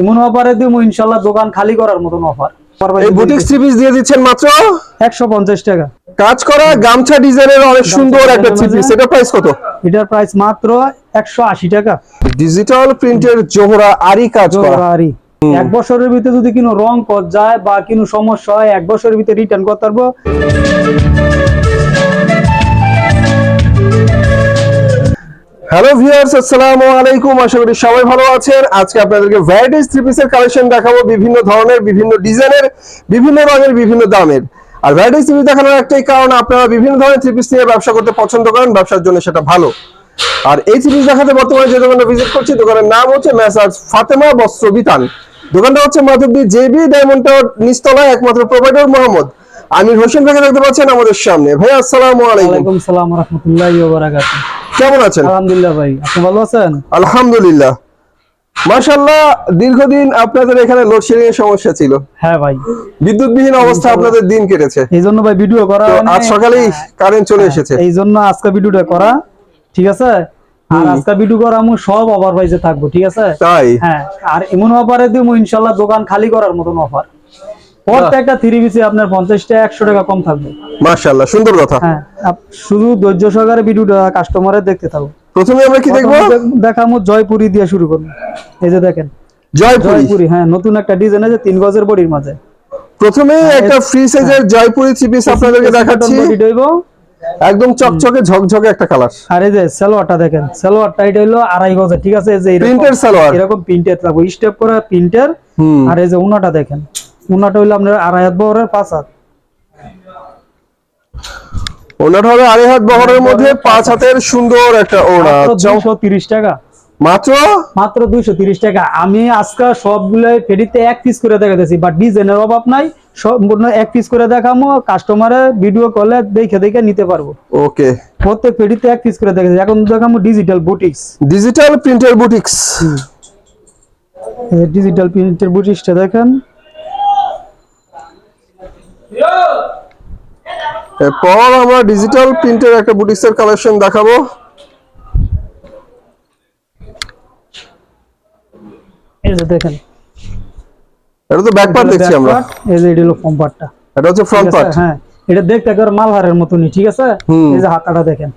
এমন অফারে দিব ইনশাল্লাহ দোকান খালি করার মতন অফার। এই বুটিক থ্রি পিস দিয়ে দিচ্ছেন মাত্র? একশো পঞ্চাশ টাকা। কাজ করা গামছা ডিজাইনের অনেক সুন্দর একটা থ্রি পিস এটা প্রাইস কত? এটার প্রাইস মাত্র একশো আশি টাকা। ডিজিটাল প্রিন্টের জোহরা আরি কাজ করা। আরি। এক বছরের ভিতরে যদি কোনো রং কর যায় বা কোনো সমস্যা হয় এক বছরের ভিতরে রিটার্ন করতে পারব। হ্যালো ভিউয়ার্স, আসসালামু আলাইকুম। আশা করি সবাই ভালো আছেন। আজকে আপনাদেরকে ভ্যারাইটিস থ্রি পিসের কালেকশন দেখাবো বিভিন্ন ধরনের, বিভিন্ন ডিজাইনের, বিভিন্ন রঙের, বিভিন্ন দামের। আর ভ্যারাইটিস থ্রি পিস দেখানোর একটাই কারণ, আপনারা বিভিন্ন ধরনের থ্রি পিস নিয়ে ব্যবসা করতে পছন্দ করেন, ব্যবসার জন্য সেটা ভালো। আর এই থ্রি পিস দেখাতে বর্তমানে যে দোকানটা ভিজিট করছি, দোকানের নাম হচ্ছে মেসাজ ফাতেমা বস্ত্র বিতান। দোকানটা হচ্ছে মাধবদী জেবি ডায়মন্ড টাওয়ার নিচতলায় একমাত্র প্রোভাইডার মোহাম্মদ আমির হোসেন ভাইকে দেখতে পাচ্ছেন আমাদের সামনে। ভাই আসসালামু আলাইকুম। ওয়ালাইকুম সালাম রহমতুল্লাহ বারাকাতু কেমন আছেন? আলহামদুলিল্লাহ ভাই আপনি ভালো আছেন? আলহামদুলিল্লাহ। মাশাল্লাহ দীর্ঘদিন আপনাদের এখানে লোডশেডিং এর সমস্যা ছিল। হ্যাঁ ভাই। বিদ্যুৎবিহীন অবস্থা আপনাদের দিন কেটেছে। এই জন্য ভাই ভিডিও করা হয়। আজ সকালেই কারেন্ট চলে এসেছে। এই জন্য আজকে ভিডিওটা করা ঠিক আছে? আর আজকে ভিডিও করা আমি সব অফার প্রাইসে থাকব ঠিক আছে? তাই? হ্যাঁ আর এমন অফারে দিব ইনশাল্লাহ দোকান খালি করার মতন অফার প্রত্যেকটা থ্রি পিসে আপনার পঞ্চাশ টাকা একশো টাকা কম থাকবে। সুন্দর কথা। হ্যাঁ শুধু ধৈর্য সহকারে ভিডিওটা কাস্টমারের দেখতে থাকো প্রথমে আমরা কি দেখব? দেখামো জয়পুরি দিয়ে শুরু করব। এই যে দেখেন জয়পুরি। হ্যাঁ নতুন একটা ডিজাইন আছে তিন গজের বডির মাঝে। প্রথমে একটা ফ্রি সাইজের জয়পুরি থ্রি পিস আপনাদেরকে দেখাচ্ছি। একদম চকচকে ঝকঝকে একটা কালার আর এই যে সালোয়ারটা দেখেন সালোয়ারটা এটা হলো আড়াই গজের ঠিক আছে? এই যে প্রিন্টের সালোয়ার। এরকম প্রিন্টের থাকব স্টেপ করা প্রিন্টের। আর এই যে উনাটা দেখেন উনাটা হইল আপনার আড়াই হাত বহরের পাঁচ হাত। ওনার হবে আড়াই হাত বহরের মধ্যে পাঁচ হাতের সুন্দর একটা ওড়া দুশো তিরিশ টাকা। মাত্র? মাত্র দুইশো তিরিশ টাকা। আমি আজকে সবগুলাই ফেরিতে এক পিস করে দেখাতেছি বাট ডিজাইনের অভাব নাই। সম্পূর্ণ এক পিস করে দেখামো কাস্টমারে ভিডিও কলে দেখে দেখে নিতে পারব। ওকে। প্রত্যেক ফেরিতে এক পিস করে দেখাচ্ছি এখন দেখামো ডিজিটাল বুটিক্স ডিজিটাল প্রিন্টের বুটিক্স ডিজিটাল প্রিন্টের বুটিক্সটা দেখেন। এরপর আমরা ডিজিটাল প্রিন্টের একটা বুটিক্সের কালেকশন দেখাবো। এই যে দেখেন। এটা তো ব্যাক পার্ট দেখছি আমরা। এই যে এটা হলো ফর্ম পার্টটা এটা হচ্ছে ফ্রন্ট? পার্ট হ্যাঁ এটা দেখতে একবার মালহারের মতনই ঠিক আছে? এই যে হাতাটা দেখেন।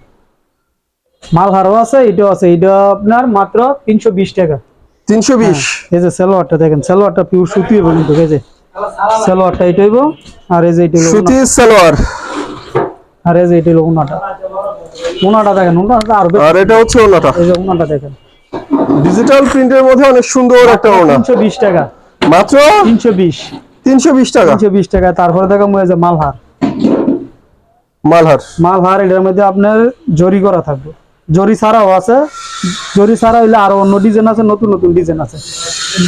মালহারও আছে এটাও আছে। এটা আপনার মাত্র তিনশো বিশ টাকা। তিনশো বিশ। এই যে সালোয়ারটা দেখেন সালোয়ারটা পিওর সুতি হবে কিন্তু সালোয়ারটা এটা হইব আর এই যে এটা সুতি সালোয়ার। আর এই যে এটা দেখেন আর আর এটা হচ্ছে ওনাটা এই যে দেখেন। ডিজিটাল প্রিন্টের মধ্যে অনেক সুন্দর একটা ওনা তিনশো বিশ টাকা। মাত্র? তিনশো বিশ। তিনশো বিশ টাকা? তিনশো বিশ টাকা। তারপরে দেখো এই যে মালহার। মালহার। মালহার এটার মধ্যে আপনার জরি করা থাকবে। জরি ছাড়াও আছে। জরি ছাড়া হইলে আরও অন্য ডিজাইন আছে নতুন নতুন ডিজাইন আছে।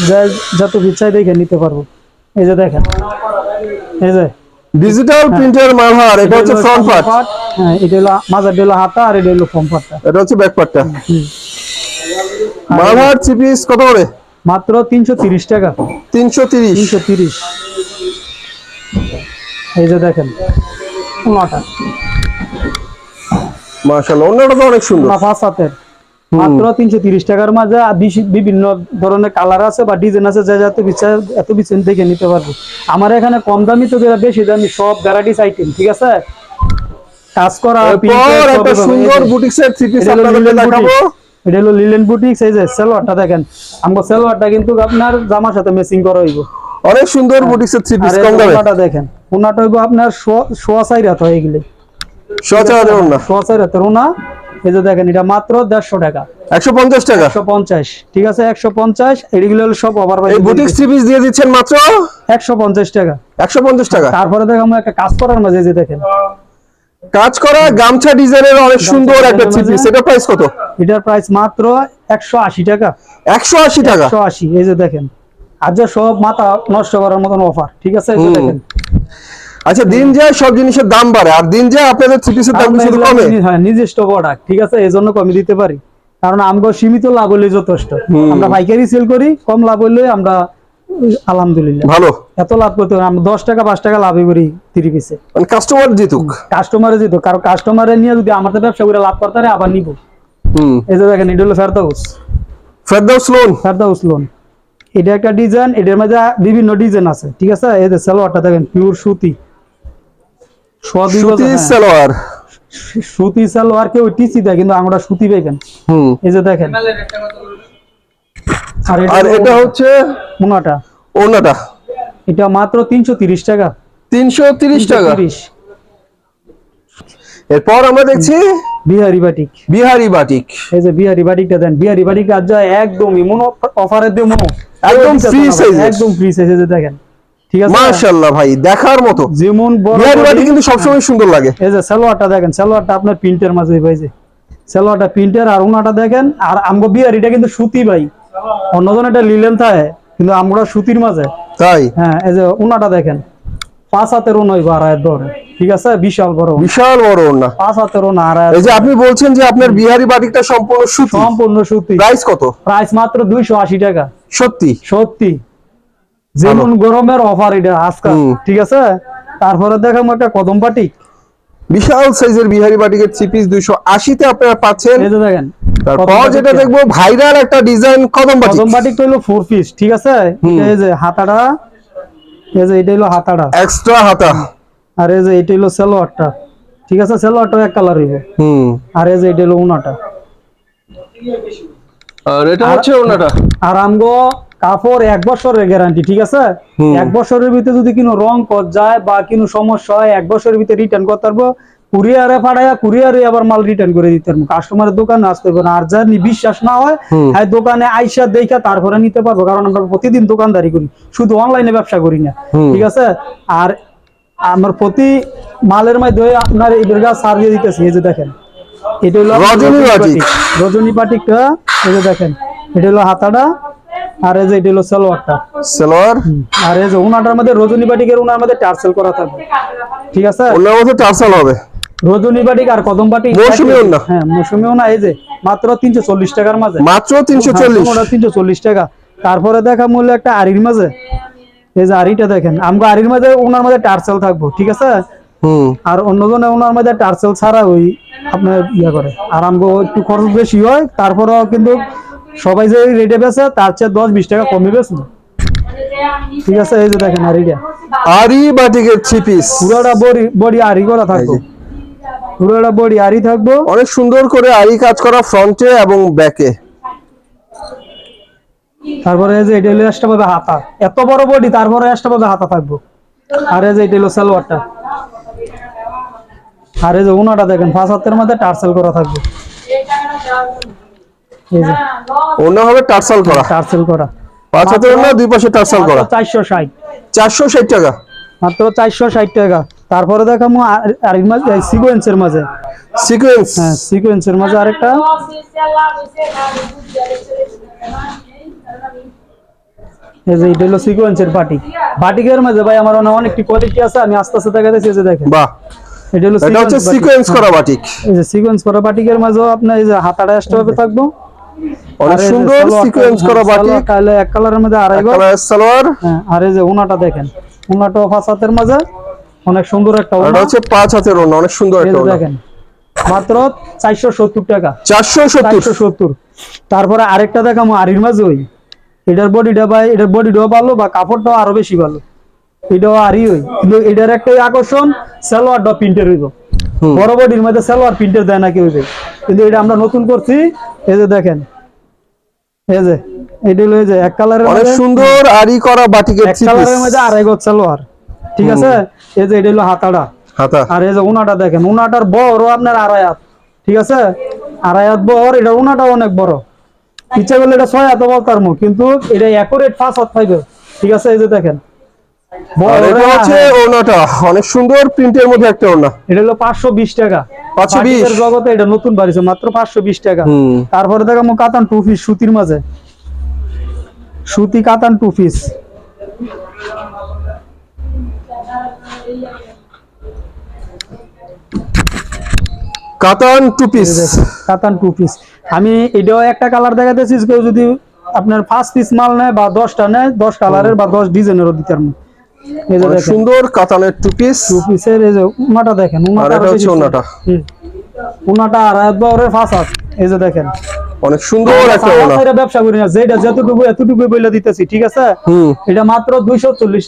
যা- যত ইচ্ছায় দেখে নিতে পারব। এই যে দেখেন। এই যে। ডিজিটাল প্রিন্টের মালহার এটা হচ্ছে ফ্রন্ট পার্ট হ্যাঁ এটা হলো মাজার হলো হাতা আর এটা হলো ফর্ম পার্টটা এটা হচ্ছে ব্যাক পার্টটা মালহার থ্রি পিস কত করে? মাত্র তিনশো তিরিশ টাকা। তিনশো তিরিশ। তিনশো তিরিশ। এই যে দেখেন উনাটা মাশাআল্লাহ ওনাটা তো অনেক সুন্দর। পাঁচ হাতের। মাত্র তিনশো তিরিশ টাকার মাঝে বিভিন্ন ধরনের কালার আছে বা ডিজাইন আছে যা যাতে এত কিছু দেখে নিতে পারব। আমার এখানে কম দামি তো যেটা বেশি দামি সব ভ্যারাইটিস আইটেম ঠিক আছে? কাজ করা এরপর printed সবই একটা সুন্দর বুটিক্সের থ্রি পিস এটা হলো লিলেন দেখাবো। বুটিক এটা হলো লিলেন বুটিক্স এই যে সালোয়ারটা দেখেন। সালোয়ারটা কিন্তু আপনার জামার সাথে ম্যাচিং করা হইব। অনেক সুন্দর বুটিক্সের থ্রি পিস কম দামে। ওনাটা দেখেন ওনাটা হইব আপনার সোয়া চাই রাত হয়ে ওনা সোয়া চাই রাতের ওনা এই যে দেখেন এটা মাত্র দেড়শো টাকা। একশো পঞ্চাশ টাকা। একশো পঞ্চাশ ঠিক আছে? একশো পঞ্চাশ এগুলো সব ওভার এই বুটিক্স থ্রি পিস দিয়ে দিচ্ছেন মাত্র? একশো পঞ্চাশ টাকা। একশো পঞ্চাশ টাকা। তারপরে দেখো একটা কাজ করার মাঝে যে দেখেন। কাজ করা গামছা ডিজাইনের অনেক সুন্দর একটা থ্রি পিস এটা প্রাইস কত? এটার প্রাইস মাত্র একশো আশি টাকা। একশো আশি টাকা। একশো আশি এই যে দেখেন। যে সব মাথা নষ্ট করার মতন অফার ঠিক আছে। দেখেন। আচ্ছা দিন যায় সব জিনিসের দাম বাড়ে। আর দিন যায় আপনাদের থ্রি পিসের দাম শুধু কমে। হ্যাঁ নিজস্ব প্রোডাক্ট ঠিক আছে? এই জন্য কমে দিতে পারি। কারণ আমগো সীমিত লাভ হলে যথেষ্ট। আমরা পাইকারি সেল করি কম লাভ হলে আমরা আলহামদুলিল্লাহ। ভালো। এত লাভ করতে আমরা দশ টাকা পাঁচ টাকা লাভই করি তিরি পিসে মানে কাস্টমার জিতুক। কাস্টমারে যেত কারণ কাস্টমারে নিয়ে যদি আমাদের ব্যবসা করে লাভ করতে পারে আবার নিব। হুম। এই যে দেখেন এটা হলো ফেরদাউস ফেরদাউস লোন ফেরদাউস লোন এটা একটা ডিজাইন এটার মধ্যে বিভিন্ন ডিজাইন আছে ঠিক আছে? এই যে সালোয়ারটা দেখেন পিওর সুতি। সুতি হ্যাঁ। সালোয়ার। সুতি সালোয়ার টিসি দেয় কিন্তু আমরা সুতি পাইবেন হুম। এই যে দেখেন। আর এটা হচ্ছে মোনাটা ওনাটা। এটা মাত্র তিনশো তিরিশ টাকা। তিনশো তিরিশ টাকা। এরপর আমরা দেখছি বিহারি বাটিক। বিহারি বাটিক। এই যে বিহারি বাটিকটা দেন। বিহারি বাটিক আজ যায় একদমই মনো অফারে দিয়ে মনো একদম size এর। একদম ফ্রি সাইজে দেখেন। ঠিক আছে? মাশাআল্লাহ ভাই দেখার মতো। যেমন বিহারি কিন্তু সবসময় সুন্দর লাগে। এই যে সালোয়ারটা দেখেন সালোয়ারটা আপনার প্রিন্টের মাঝে ভাই যে। সালোয়ারটা প্রিন্টের আর উনাটা দেখেন আর আমগো বিহারিটা কিন্তু সুতি ভাই। অন্যজন এটা লিলেন থাকে কিন্তু আমরা সুতির মাঝে। তাই? হ্যাঁ এই যে উনাটা দেখেন পাঁচ হাতের উনই বাড়ায় ধরে ঠিক আছে? বিশাল বড় বিশাল বড় ওনা। পাঁচ হাতের উন এই যে আপনি বলছেন যে আপনার বিহারি বাটিকটা সম্পূর্ণ সুতি। সম্পূর্ণ সুতি। প্রাইস কত? প্রাইস মাত্র দুইশো আশি টাকা। সত্যি? সত্যি। যেমন গরমের অফার এটা আজকাল ঠিক আছে? তারপরে দেখাম একটা কদম পাটি বিশাল সাইজের বিহারি বাটিকের থ্রি পিস দুইশো আশিতে আপনারা পাচ্ছেন। এই যে দেখেন তারপর যেটা দেখব ভাইরাল একটা ডিজাইন কদম বাটিক কদম বাটিক হইল ফোর পিস ঠিক আছে? এই যে হাতাটা এই যে এটা হইল হাতাটা। এক্সট্রা হাতা। আর এই যে এটা সালোয়ারটা ঠিক আছে? সালোয়ারটা এক কালার হইব। হুম। আর এই যে এটা আর এটা হচ্ছে ওনাটা আর আমগো কাপড় এক বছরের গ্যারান্টি ঠিক আছে? এক বছরের ভিতরে যদি কোনো রং কর যায় বা কোনো সমস্যা হয় এক বছরের ভিতরে রিটার্ন করতে পারব। কুরিয়ারে পাঠায়া কুরিয়ারে আবার মাল রিটার্ন করে দিতে পারব। কাস্টমারের দোকানে আসতে পারব আর যার বিশ্বাস না হয় হ্যাঁ দোকানে আইসা দেখা তারপরে নিতে পারব। কারণ আমরা প্রতিদিন দোকানদারি করি। শুধু অনলাইনে ব্যবসা করি না। ঠিক আছে? আর আমার প্রতি মালের মধ্যে আপনার এদের গাছ সার দিয়ে দিতেছি। এই যে দেখেন। এটা হলো। রজনী পাটিকটা এই যে দেখেন। এটা হলো হাতাটা। আর এই যে এটা হলো সালোয়ারটা। সালোয়ার? আর এই যে উনাটার মধ্যে রজনী বাটিকের উনার মধ্যে টার্সেল করা থাকবে। ঠিক আছে? ওনার মধ্যে টার্সাল হবে? রজনী বাটিক আর কদম বাটিক মৌসুমী ওড়না। হ্যাঁ মৌসুমী ওনা এই যে মাত্র তিনশো চল্লিশ টাকার মাঝে। মাত্র তিনশো চল্লিশ? তিনশো চল্লিশ টাকা। তারপরে দেখা মূল্য একটা আরির মাঝে। এই যে আরিটা দেখেন আমগো আরির মাঝে ওনার মধ্যে টার্সেল থাকব ঠিক আছে? হুম। আর অন্যজনে ওনার মধ্যে টার্সেল ছাড়া ওই আপনার ইয়ে করে। আর আমগো একটু খরচ বেশি হয় তারপরেও কিন্তু সবাই যে রেটে বেছে তার চেয়ে দশ বিশ টাকা কমে বেছে ঠিক আছে এই যে দেখেন আরিটা আরি বাটিকের থ্রি পিস পুরোটা বডি বডি আরি করা থাকব। পুরোটা বডি আরি থাকব। অনেক সুন্দর করে আরি কাজ করা ফ্রন্টে এবং ব্যাকে। তারপরে এই যে এটা হলো এক্সট্রা পাবে হাতা। এত বড় বডি তারপরে এক্সট্রা পাবে হাতা থাকব। আর এই যে এটা হলো সালোয়ারটা। আর এই যে উনাটা দেখেন পাঁচ হাতের মধ্যে টার্সেল করা থাকবে। অন্য হবে টার্সাল করা। টার্সেল করা। পাঁচ অন্য দুই পাশে টার্সাল করা। চারশো ষাট। চারশো ষাট টাকা। মাত্র চারশো ষাট টাকা। তারপরে দেখামো আর- সিকোয়েন্সের মাঝে সিকোয়েন্স হ্যাঁ সিকোয়েন্সের মাঝে আরেকটা। এই যে এটা হলো সিকোয়েন্সের বাটিক। বাটিকের মাঝে ভাই আমার কোয়ালিটি আছে আমি আস্তে আস্তে যে দেখেন। বাহ। এটা হলো সিকোয়েন্স করা বাটিক। এই যে সিকোয়েন্স করা বাটিকের মাঝেও আপনার এই যে হাতাটা এক্সট্রা ভাবে থাকব। অনেক সুন্দর সিকোয়েন্স করা হ্যাঁ, বাটিক। এক কালারের মধ্যে আড়াই গজ কালার সালোয়ার। হ্যাঁ আর এই যে উনাটা দেখেন। মাঝে অনেক সুন্দর একটা হচ্ছে পাঁচ হাতের অনেক সুন্দর একটা দেখেন মাত্র চারশো সত্তর টাকা। চারশো সত্তর। চারশো সত্তর। তারপরে আরেকটা দেখামো আরির মাঝে ওই। এটার বডিটা বা এটার বডিটাও ভালো বা কাপড়টাও আরও বেশি ভালো। এটাও আরই ওই। কিন্তু এটার একটাই আকর্ষণ সালোয়ারটা প্রিন্টের হইব। বড় বডির মধ্যে সালোয়ার প্রিন্টের দেয় না কেউ কিন্তু এটা আমরা নতুন করছি এই যে দেখেন। এই যে এটা হলো যে এক কালারের অনেক সুন্দর আরি করা বাটিকের এক কালারের মধ্যে আড়াই গজ সালোয়ার। ঠিক আছে? এই যে এটা হলো হাতাটা। হাতা। আর এই যে উনাটা দেখেন উনাটার বড় আপনার আড়াই হাত। ঠিক আছে? আড়াই হাত বড় এটা উনাটা অনেক বড়। ইচ্ছা করলে এটা ছয় হাত বলতার মুখ কিন্তু এটা অ্যাকুরেট পাঁচ হাত পাইবে। ঠিক আছে? এই যে দেখেন। এটা হচ্ছে ওড়নাটা। অনেক সুন্দর প্রিন্টের মধ্যে একটা ওড়না। এটা হলো পাঁচশো বিশ টাকা। 520 জগতে এটা নতুন বাড়িছে মাত্র পাঁচশো বিশ টাকা। হুম। তারপরে দেখামো কাতান টু পিস সুতির মাঝে। সুতি কাতান টু পিস। কাতান টু পিস। কাতান টু পিস। আমি এটাও একটা কালার দেখাতেছি কেউ যদি আপনার পাঁচ পিস মাল নেয় বা দশটা নেয় দশ কালারের বা দশ ডিজাইনেরও দিতে পারব। সুন্দর কাতানের টু পিস টু পিসের এই যে উনাটা দেখেন উনাটা হচ্ছে উনাটা। আর এই যে দেখেন। অনেক সুন্দর একটা ব্যবসা করি না যেটা যতটুকু এতটুকু বলে দিতেছি ঠিক আছে? হুম। এটা মাত্র দুইশো চল্লিশ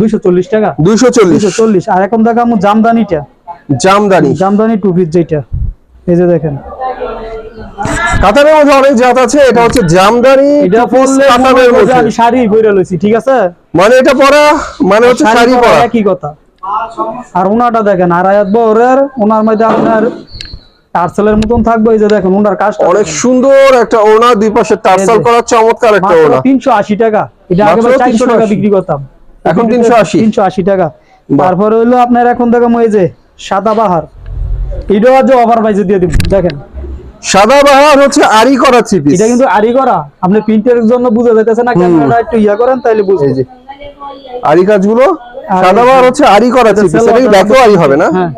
দুইশো চল্লিশ টাকা। দুইশো চল্লিশ। দুইশো চল্লিশ। আর এখন দেখা জামদানিটা। জামদানি। জামদানি টু পিস যেটা এই যে দেখেন। কাতারের মধ্যে অনেক জাত আছে এটা হচ্ছে জামদানি এটা পরলে কাতারের মধ্যে। আমি শাড়ি পরে লইছি ঠিক আছে? মানে এটা পরা মানে হচ্ছে শাড়ি পরা একই কথা। আর দেখেন আর আয়াত ওনার মধ্যে আপনার টার্সেলের মতন থাকবে এই যে দেখেন কাজটা অনেক সুন্দর একটা দুই পাশে টার্সাল। করা চমৎকার একটা তিনশো আশি টাকা। এটা আগে মাত্র চারশো টাকা বিক্রি করতাম। এখন 380 তিনশো আশি। টাকা। বাহ। তারপরে হইল আপনার এখন দেখো এই যে সাদা বাহার। এটাও আজ অফার প্রাইসে দিয়ে দিব দেখেন। সাদা বাহার হচ্ছে আরি করা পিস এটা কিন্তু আরি করা। আপনি প্রিন্টের জন্য বুঝে যাইতেছে না ক্যামেরাটা একটু ইয়া করেন বুঝবেন যে আরি কাজগুলো সাদা বাহার হচ্ছে আরি করা থ্রি পিস এটা কি ব্যাকও আরি হবে না? হ্যাঁ।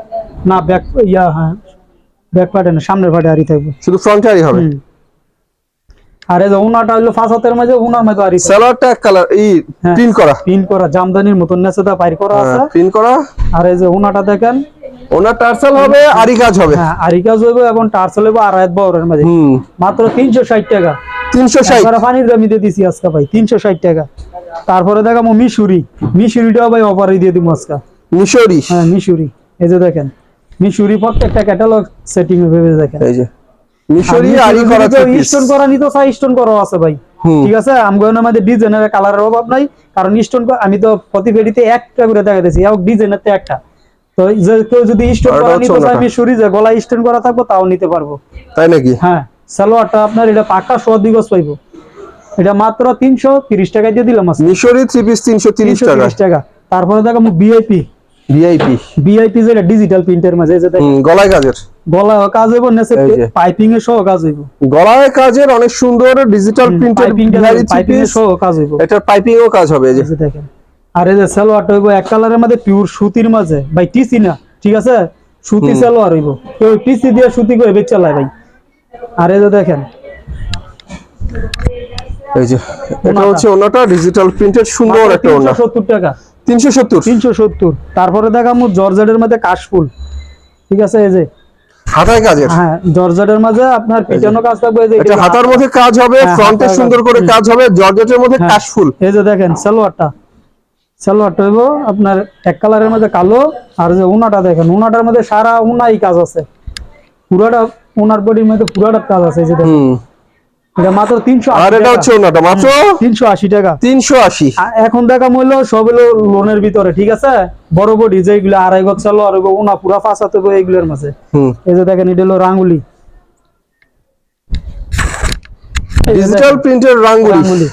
না ব্যাক ইয়া হ্যাঁ। ব্যাক পার্টে না সামনের পার্টে আরি থাকবে। শুধু ফ্রন্টে আরি হবে। আর এই যে উনাটা হইল ফাঁস হাতের মাঝে উনার মধ্যে আরি সালোয়ারটা এক কালার এই হ্যাঁ। প্রিন্ট করা। পিন করা জামদানির মতন নেচেদা পাইর করা আছে। প্রিন্ট করা। আর এই যে উনাটা দেখেন ওনার টার্সাল হবে আরি কাজ হবে। হ্যাঁ আরি কাজ হইব এবং টার্সেল হইব আড়াই বহরের মাঝে মাত্র তিনশো ষাট টাকা। তিনশো ষাট। একবারে পানির দামি দিয়ে দিছি আজকে ভাই তিনশো ষাট টাকা। তারপরে দেখাবো মিশুরি। মিশুরিটাও ভাই অফারে দিয়ে দিব আজকে। মিশরি। হ্যাঁ মিশুরি। এই যে দেখেন মিশুরি প্রত্যেকটা ক্যাটালগ সেটিং ভেবে দেখেন। এই যে মিশরি আরি করা পিস স্টোন করা নিতে চাই স্টোন করা আছে ভাই। ঠিক আছে? আমগোয়ের মধ্যে ডিজাইনের কালারের অভাব নাই কারণ স্টোন আমি তো প্রতি পেটিতে একটা করে দেখাইতেছি এক ডিজাইনের তো একটা। তো কেউ যদি স্টোন এটা করা নিতে চায়। মিশুরি যে গলায় স্টোন করা থাকব তাও নিতে পারব। তাই নাকি? হ্যাঁ সালোয়ারটা আপনার এটা পাক্কা সোয়া দুই গজ পাইবো। এটা মাত্র তিনশো তিরিশ টাকায় দিয়ে দিলাম মিশরি থ্রি পিস টাকা। টাকা। তারপরে দেখো ভিআইপি ভিআইপি ভিআইপি যেটা ডিজিটাল প্রিন্টের মাঝে এই যে দেখেন গলায় কাজের। গলা কাজ হইব পাইপিং এ সহ কাজ হইব। গলায় কাজের অনেক সুন্দর ডিজিটাল প্রিন্টেড পাইপিং পাইপিং এ সহ কাজ হইব। এটার পাইপিং ও কাজ হবে এই যে দেখেন। আর এই যে সালোয়ারটা হইব এক কালারের মধ্যে পিওর সুতির মাঝে। ভাই টিসি না ঠিক আছে? সুতি সালোয়ার হইব। কেউ টিসি দিয়ে সুতি করে বেচ চালায় ভাই। আর এই যে দেখেন। এই যে এটা হচ্ছে ওনাটা ডিজিটাল প্রিন্টেড সুন্দর একটা ওনা। তিনশো সত্তর টাকা। তিনশো সত্তর? তিনশো সত্তর। তারপরে দেখামু জর্জেটের মধ্যে কাশফুল। ঠিক আছে এই যে। হাতায় কাজের হ্যাঁ জর্জেটের মাঝে আপনার পিছনে কাজ থাকবে এই যে এটা হাতার মধ্যে কাজ হবে হ্যাঁ, ফ্রন্টে সুন্দর করে কাজ হবে জর্জেটের মধ্যে হ্যাঁ। কাশফুল। এই যে দেখেন সালোয়ারটা। সালোয়ারটা হইব আপনার এক কালারের মধ্যে কালো আর যে উনাটা দেখেন উনাটার মধ্যে সারা উনাই কাজ আছে। পুরাটা উনার বডির মধ্যে পুরাটা কাজ আছে এই যে দেখেন। হুম। এটা মাত্র তিনশো আর এটা হচ্ছে ওনাটা মাত্র? তিনশো আশি টাকা। তিনশো আশি। আ- এখন দেখা মূল্য সব হলো লোনের ভিতরে ঠিক আছে? বড় বডি যেগুলো আড়াই গজ চালো আর উনা পুরা ফাঁসাতে হবে এইগুলোর মাঝে। এই যে দেখেন এটা হলো রাঙ্গুলি। ডিজিটাল প্রিন্টের রাঙ্গুলি।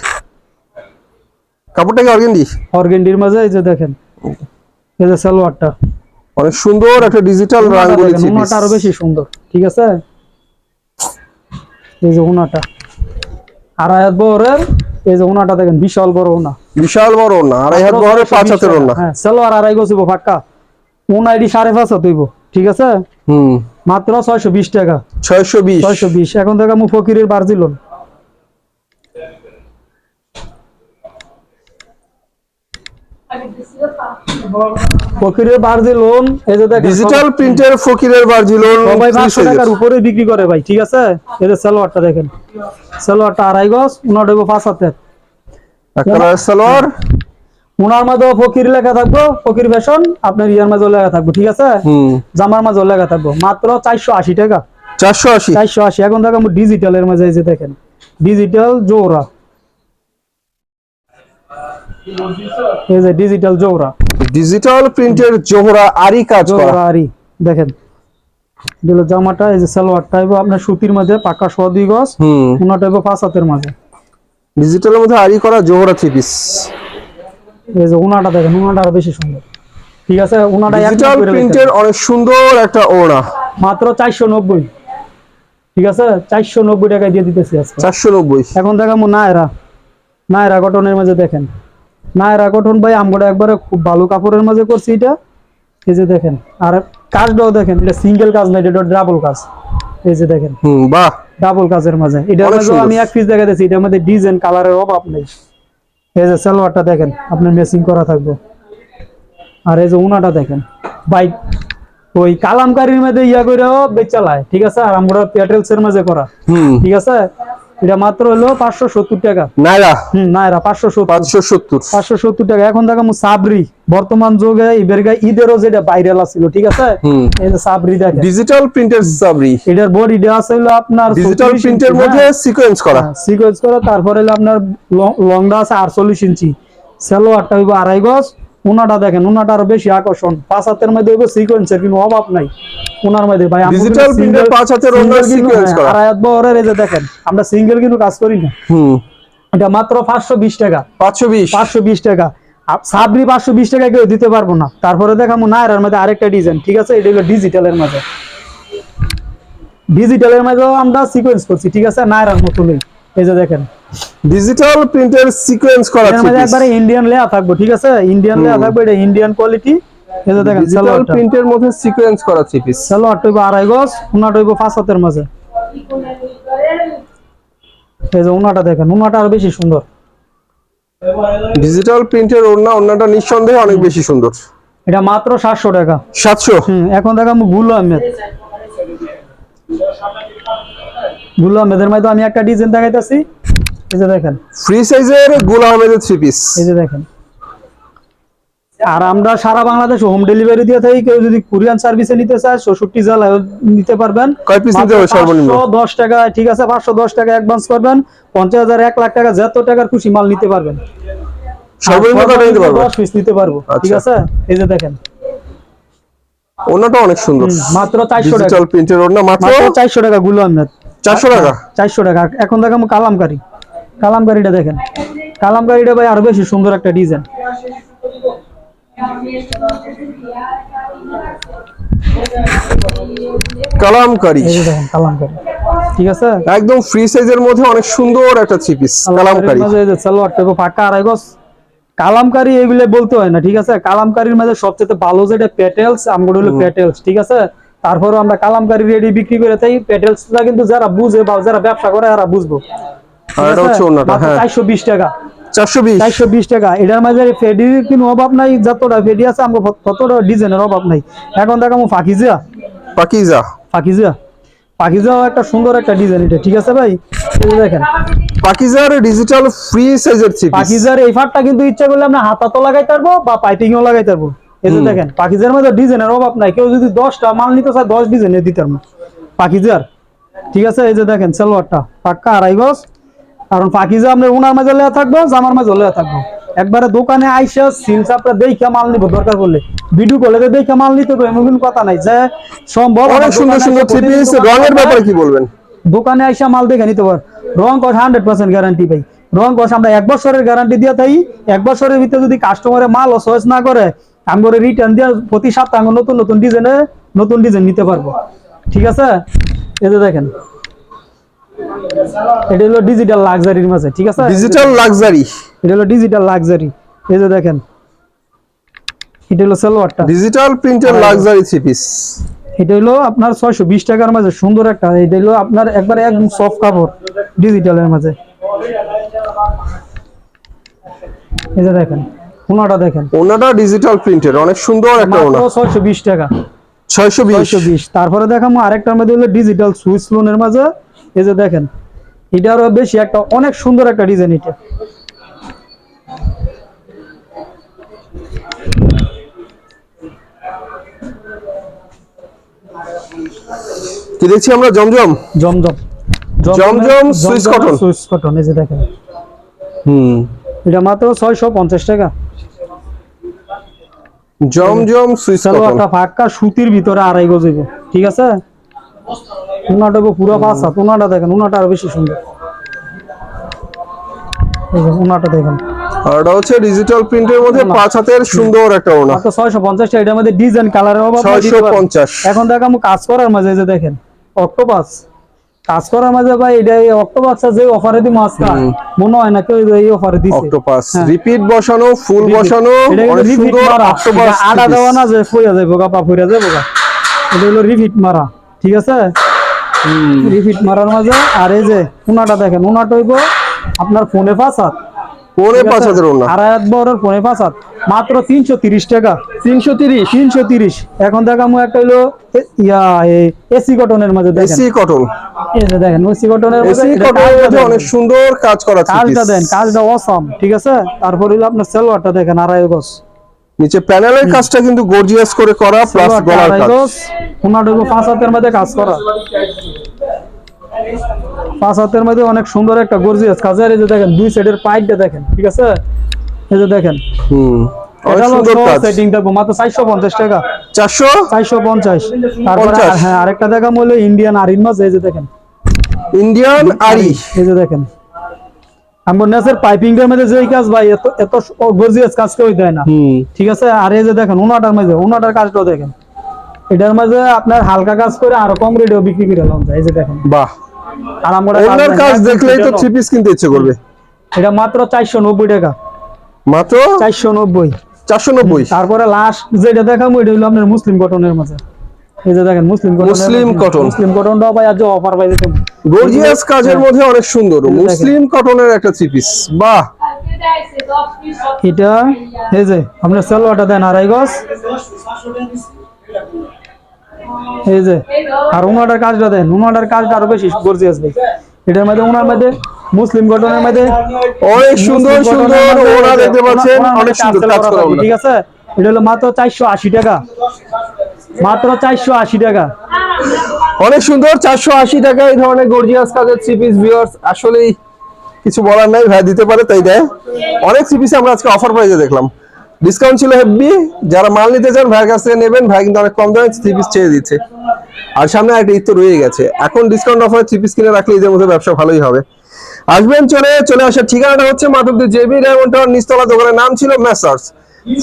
কাপড়টা কি অর্গেন্ডি অর্গেন্ডির মাঝে এই যে দেখেন এই যে সালোয়ারটা। অনেক সুন্দর একটা ডিজিটাল রাঙ্গুলি আরও বেশি সুন্দর ঠিক আছে? এই যে আড়াই বহরের এই যে উনাটা দেখেন বিশাল বড় উনা। বিশাল বড় না আড়াই হাত বহরে পাঁচ হাতের ওনা হ্যাঁ সালোয়ার আড়াই গছিব ফাক্কা উনা এটি সাড়ে পাঁচ হাত হইব ঠিক আছে? হুম। মাত্র ছয়শো বিশ টাকা। ছয়শো বিশ। ছয়শো বিশ। এখন থেকে মু ফকিরের বার্জিলন। ফকিরের এই যে দেখেন ডিজিটাল প্রিন্টের ফকিরের সবাই ত্রিশ পাঁচশো হাজার। টাকার উপরে বিক্রি করে ভাই ঠিক আছে? এই যে সালোয়ারটা দেখেন সালোয়ারটা আড়াই গজ উনার পাঁচ হাতের। সালোয়ার। উনার মাঝেও ফকির লেখা থাকব ফকির ফ্যাশন আপনার ইয়ার মাঝেও লেখা থাকব ঠিক আছে? হুম। জামার মাঝেও লেখা থাকব মাত্র চারশো আশি টাকা। চারশো আশি। চারশো আশি এখন দেখো ডিজিটালের মাঝে এই যে দেখেন ডিজিটাল জোড়া। এই যে ডিজিটাল জোড়া ডিজিটাল প্রিন্টের জোহরা আরি কাজ করা। আরি দেখেন। হলো জামাটা এই যে সালোয়ারটা আপনার সুতির মাঝে পাকা দুই গজ পাঁচ হাতের মাঝে। ডিজিটালের মধ্যে আরি করা জোহরা থ্রি পিস এই যে উনাটা দেখেন উনাটা আরও বেশি সুন্দর। ঠিক আছে উনাটা ডিজিটাল প্রিন্টের অনেক সুন্দর একটা ওড়না। মাত্র চারশো নব্বই। ঠিক আছে চারশো নব্বই টাকায় দিয়ে দিতেছি আজকে। চারশো নব্বই। এখন দেখাবো নায়রা। নায়রা কটনের মাঝে দেখেন। নায়রা কটন ভাই আমরা একবারে খুব ভালো কাপড়ের মাঝে করছি এটা। এই যে দেখেন আর কাজটাও দেখেন এটা সিঙ্গেল কাজ না এটা ডাবল কাজ। এই যে দেখেন হুম বাহ। ডাবল কাজের মাঝে। মাঝে আমি এক পিস দেখা দেখাতেছি এটার মধ্যে ডিজাইন কালারের অভাব নেই। এই যে সালোয়ারটা দেখেন আপনার মেসিং করা থাকবে। আর এই যে উনাটা দেখেন বাইক ওই কালামকারীর মধ্যে ইয়া করেও বেচালায় ঠিক আছে? আর আমরা পেট্রোলস এর মাঝে করা। হুম। ঠিক আছে? এটা মাত্র হলো পাঁচশো সত্তর টাকা। নাইরা? হম না পাঁচশো পাঁচশো সত্তর। পাঁচশো সত্তর টাকা। এখন দেখো সাবরি। বর্তমান যুগে ইবেরগা ঈদেরও যেটা ভাইরাল আছিল ঠিক আছে? এই যে সাবরি দেখেন। ডিজিটাল প্রিন্টের সাবরি। এটার বডিটা আছে হলো আপনার ডিজিটাল 36 প্রিন্টের মধ্যে হ্যাঁ। সিকোয়েন্স করা। সিকোয়েন্স করা। তারপরে হলো আপনার লংটা আছে আটচল্লিশ ইঞ্চি। সালোয়ারটা হইব আড়াই গজ। উনাটা দেখেন উনাটা আরও বেশি আকর্ষণ। পাঁচ হাতের মধ্যে হইব সিকোয়েন্সের কিন্তু অভাব নাই। উনার মধ্যে ভাই এর single- পাঁচ হাতের ওনার কিন্তু- হ্যাঁ, করা। আড়াই হাত বহরের এই যে দেখেন আমরা সিঙ্গেল কিন্তু কাজ করি না। হুম। এটা মাত্র পাঁচশো বিশ টাকা। পাঁচশো বিশ। পাঁচশো বিশ টাকা। সাবরি পাঁচশো বিশ টাকা কেউ দিতে পারব না। তারপরে দেখাবো নায়রার মধ্যে আরেকটা ডিজাইন ঠিক আছে? এটা হলো ডিজিটালের মাঝে ডিজিটালের মাঝেও আমরা সিকোয়েন্স করছি ঠিক আছে? নায়রার মতনই। এই যে দেখেন। ডিজিটাল প্রিন্টের সিকোয়েন্স করা এর মধ্যে একবারে ইন্ডিয়ান লেয়া থাকব ঠিক আছে? ইন্ডিয়ান লেয়া থাকবে এটা ইন্ডিয়ান কোয়ালিটি এই যে দেখেন ডিজিটাল প্রিন্টের মধ্যে সিকোয়েন্স করা থ্রি পিস সালোয়ারটা হইবো আড়াই গজ উনাটা হইবো পাঁচ হাতের মাঝে। এই যে উনাটা দেখেন উনাটা আরও বেশি সুন্দর। ডিজিটাল প্রিন্টের ওড়না ওড়নাটা নিঃসন্দেহে অনেক বেশি সুন্দর। এটা মাত্র সাতশো টাকা। সাতশো? হুম এখন দেখাবো গুলো আহমেদ গুলো আহমেদের মধ্যে আমি একটা ডিজাইন দেখাইতেছি। এই যে দেখেন। ফ্রি সাইজের গুল আহমেদের থ্রি পিস এই যে দেখেন। আর আমরা সারা বাংলাদেশে হোম ডেলিভারি দিয়ে থাকি কেউ যদি কুরিয়ান সার্ভিসে নিতে চায় চৌষট্টি জেলায় নিতে পারবেন। কয় পিস নিতে হবে সর্বনিম্ন? দশ টাকা ঠিক আছে পাঁচশো দশ টাকা অ্যাডভান্স করবেন। পঞ্চাশ হাজার এক লাখ টাকা যত টাকার খুশি মাল নিতে পারবেন। সর্বনিম্ন কটা নিতে পারবে? দশ পিস নিতে পারব ঠিক আচ্ছা। আছে? এই যে দেখেন। ওড়নাটা অনেক সুন্দর। মাত্র চারশো টাকা। ডিজিটাল প্রিন্টের ওড়না মাত্র মাত্র চারশো টাকা গুলো আহমেদ চারশো টাকা? চারশো টাকা। এখন কালামকারি। কালামকারিটা দেখেন। কালামকারিটা ভাই আরও বেশি সুন্দর একটা ডিজাইন। কালামকারি। দেখেন কালামকারি। ঠিক আছে? একদম ফ্রি সাইজের মধ্যে অনেক সুন্দর একটা থ্রি পিস কালামকারি। সালোয়ারটা পাকা আড়াই গজ কালামকারি এগুলো বলতে হয় না ঠিক আছে? কালামকারির মাঝে সবচেয়ে ভালো যেটা পেটেলস আমরা হলো পেটেলস ঠিক আছে? তারপরে আমরা কালামকারি রেডি বিক্রি করে তাই পেটেলসটা কিন্তু যারা বুঝে বা যারা ব্যবসা করে তারা বুঝব। হ্যাঁ। চারশো বিশ টাকা। চারশো বিশ? টাকা। এটার মাঝে ফেডির কোনো অভাব নাই যতটা ফেডি আছে আমরা ততটা ডিজাইনের অভাব নাই। এখন ফাঁকিজিয়াও একটা সুন্দর একটা ডিজাইন এটা ঠিক আছে ভাই? এই দেখেন। পাকিজার ডিজিটাল ফ্রি সাইজের থ্রি পাকিজার এই ফাটটা কিন্তু ইচ্ছা করলে আমরা হাতাতো লাগাইতে পারব বা পাইপিংও লাগাইতে পারব। এই যে দেখেন পাকিজার মধ্যে ডিজাইনের অভাব নাই। কেউ যদি দশটা মাল নিতে চায় দশ ডিজাইনের দিতে পারব। পাকিজার। ঠিক আছে? এই যে দেখেন সালোয়ারটা। পাক্কা আড়াই গজ। কারণ পাকিজা আমরা উনার মাঝে লেয়া থাকব জামার মাঝে লেয়া থাকব। একবারে দোকানে আইসা সিলস আপনার দেখা মাল নিবো দরকার করলে ভিডিও করলে তো দেখা মাল নিতে হবে এমন কথা নাই। যে সম্ভব অনেক সুন্দর দোকানে সুন্দর আইসা থ্রি পিস রঙের ব্যাপারে কি বলবেন? দোকানে আইসা মাল দেখে নিতে পার। রং কস হান্ড্রেড পার্সেন্ট গ্যারান্টি পাই। রং কস আমরা এক বছরের গ্যারান্টি দিয়ে থাকি এক বছরের ভিতরে যদি কাস্টমারের মাল চয়েস না করে আমরা রিটার্ন দিয়ে প্রতি সপ্তাহে আমরা নতুন নতুন ডিজাইনে নতুন ডিজাইন নিতে পারব। ঠিক আছে? এই যে দেখেন এটা হলো ডিজিটাল লাক্সারির মাঝে ঠিক আছে? ডিজিটাল লাক্সারি এটা হলো ডিজিটাল লাক্সারি এই যে দেখেন এটা হলো সালোয়ারটা ডিজিটাল প্রিন্টের লাক্সারি থ্রি পিস এটা হলো আপনার ছয়শো বিশ টাকার মাঝে সুন্দর একটা। এটা হলো আপনার একবারে একদম সফট কাপড় ডিজিটালের মাঝে। এই যে দেখেন ওনাটা দেখেন। ওনাটা ডিজিটাল প্রিন্টের অনেক সুন্দর একটা ওনা। মাত্র ছয়শো বিশ টাকা। ছয়শো বিশ। ছয়শো বিশ। তারপরে দেখাবো আরেকটার মধ্যে হলো ডিজিটাল সুইচ লোনের মাঝে। এই যে দেখেন এটা আরও বেশি একটা অনেক সুন্দর একটা ডিজাইন এটা। কি দেখছি আমরা? জমজম? জমজম। জমজম সুইচ কটন। সুইচ কটন এই যে দেখেন। হুম। এটা মাত্র ছয়শো পঞ্চাশ টাকা। জমজম কটন সালোয়ারটা ফাঁকা সুতির ভিতরে আড়াই গজ ঠিক আছে? উনাটা পুরো পাঁচ উনাটা দেখেন উনাটা আরও বেশি সুন্দর। উনাটা দেখেন। এটা হচ্ছে ডিজিটাল প্রিন্টের মধ্যে পাঁচ হাতের সুন্দর একটা ওনা। টাকা এটার মধ্যে ডিজাইন এখন দেখ কাজ করার মাঝে যে দেখেন অক্টোপাস। কাজ করার মাঝে ভাই এটা অক্টোপাস যে অফারে দি মাছ মনে হয় না কেউ এই অফারে দিছে। অক্টোপাস। হ্যাঁ। রিপিট বসানো ফুল বসানো রিপিট সুন্দর মারা। অক্টোপাস আডা দেওয়া না যে ফইয়া যাব গা পা ফইরা যাব গা। এটা হলো রিপিট মারা। ঠিক আছে? রিপিট মারার মাঝে আর এই যে উনাটা দেখেন উনাটা হইব আপনার ফোনে পাঁচ হাত। পৌনে পাঁচ আড়াই হাত বড় পৌনে পাঁচ হাত। মাত্র তিনশো তিরিশ টাকা। তিনশো তিরিশ। তিনশো তিরিশ। এখন দেখামু একটা হলো ইয়া এসি কটনের মাঝে এসি কটন। এই যে দেখেন এসি কটনের এসি কটনের মধ্যে অনেক সুন্দর কাজ করা কাজটা। দেন কাজটা অসাম ঠিক আছে? তারপর হলো আপনার সেলোয়ারটা দেখেন আড়াই গজ। নিচে প্যানেলের কাজটা কিন্তু গর্জিয়াস করে করা প্লাস গলার কাজ। গজ। ওনাটুকু পাঁচ হাতের মধ্যে কাজ করা। পাঁচ হাতের মধ্যে অনেক সুন্দর একটা গর্জিয়াস কাজ আর এই যে দেখেন দুই সাইডের পাইপটা দেখেন ঠিক আছে? এই যে দেখেন। হুম অনেক এটা হলো সুন্দর কাজ। সেটিং থাকব মাত্র চারশো পঞ্চাশ টাকা। চারশো? চারশো পঞ্চাশ। তারপরে পঞ্চাশ? আর- আরেকটা দেখাম হলো ইন্ডিয়ান আরিন মাছ এই যে দেখেন। ইন্ডিয়ান আরি এই যে দেখেন। আমার নেসের পাইপিং এর মধ্যে যেই কাজ ভাই এত এত গর্জিয়াস কাজ কেউ দেয় না। ঠিক আছে? আর এই যে দেখেন উনাটার মধ্যে উনাটার কাজটাও দেখেন। এটার মাঝে আপনার হালকা কাজ করে আরও কম রেটেও বিক্রি করে লাম যায় এই যে দেখেন। বাহ। আর আমরা ওনার কাজ দেখলেই তো থ্রি পিস কিনতে ইচ্ছে করবে। এটা মাত্র চারশো নব্বই টাকা। মাত্র? চারশো নব্বই। চারশো নব্বই? তারপরে লাস্ট যেটা দেখাবো এটা হলো আপনার মুসলিম কটনের মাঝে। এই যে দেখেন মুসলিম কটন মুসলিম কটন মুসলিম কটনটাও ভাই আজ অফার পাই দিতে গর্জিয়াস কাজের মধ্যে অনেক সুন্দর। মুসলিম কটনের একটা থ্রি পিস বাহ। এটা এই যে আপনার সেলোয়ারটা দেন আড়াই গজ। এই যে আর উনাটার কাজটা দেন উনাটার কাজটা আরও বেশি গর্জিয়াস ভাই। এটার মধ্যে উনার মধ্যে মুসলিম কটনের মধ্যে অনেক সুন্দর সুন্দর ওরা দেখতে পাচ্ছেন অনেক সুন্দর কাজ করা। ঠিক আছে? এটা হলো মাত্র চারশো আশি টাকা। মাত্র চারশো আশি টাকা। অনেক সুন্দর চারশো আশি টাকা এই ধরনের গর্জিয়াস কাজের থ্রি পিস ভিউয়ার্স আসলেই কিছু বলার নাই ভাই দিতে পারে তাই দেয়। অনেক থ্রি পিস আমরা আজকে অফার প্রাইজে দেখলাম। ডিসকাউন্ট ছিল হেভি যারা মাল নিতে চান, ভাইয়ের কাছ থেকে নেবেন। ভাই কিন্তু অনেক কম দামে থ্রি পিস ছেড়ে দিচ্ছে। আর সামনে একটা ঈদ তো রয়ে গেছে। এখন ডিসকাউন্ট অফারে থ্রি পিস কিনে রাখলে ঈদের মধ্যে ব্যবসা ভালোই হবে। আসবেন, চলে চলে আসার ঠিকানাটা হচ্ছে মাধবদের জেবি ডায়মন্ড টাওয়ার নিচতলা দোকানের নাম ছিল মেসার্স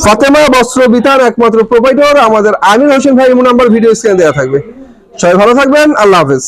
ফাতেমা বস্ত্র বিতান একমাত্র প্রোপাইটর আমাদের আমির হোসেন ভাই নাম্বার ভিডিও স্ক্রিনে দেওয়া থাকবে। সবাই ভালো থাকবেন, আল্লাহ হাফেজ।